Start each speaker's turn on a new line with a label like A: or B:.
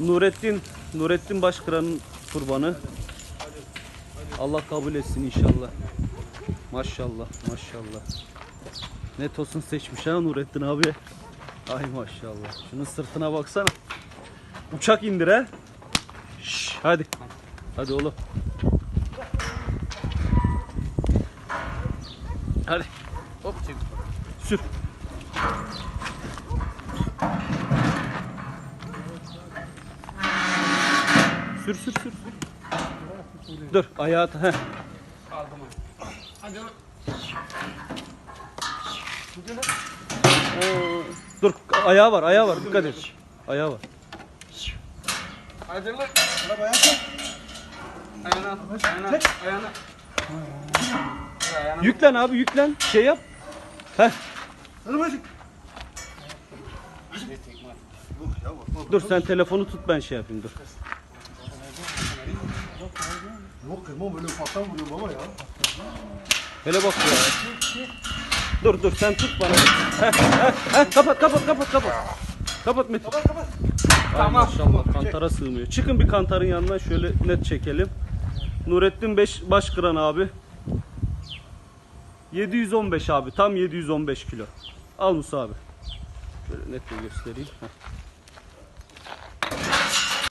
A: Nurettin Nurettin Başkıran'ın kurbanı. Allah kabul etsin inşallah. Maşallah maşallah. Net olsun seçmiş ha Nurettin abi. Ay maşallah. Şunun sırtına baksana. Uçak indir ha. Şş, hadi. Hadi oğlum. Hadi. Hop çek. Sür. Sür sür sür. Dur ayağı at. Heh. Oo, Dur ayağı var ayağı var dikkat et. Ayağı var.
B: Hadi lan.
C: Araba ayağa çek.
B: Ayağına. Ayağına. Ayağına. Ayağına.
A: Yüklen abi yüklen şey yap. Heh.
C: Bak. bak.
A: Dur sen telefonu tut ben şey yapayım dur.
C: Yok kırma böyle ufaktan vuruyor baba ya.
A: Hele bak ya. Dur dur sen tut bana. Heh, heh, heh, kapat kapat kapat kapat. Kapat Metin.
C: Kapat kapat.
A: Ay maşallah kantara sığmıyor. Çıkın bir kantarın yanına şöyle net çekelim. Nurettin 5 Başkıran abi. 715 abi tam 715 kilo. Al Musa abi. Şöyle net bir göstereyim. Heh.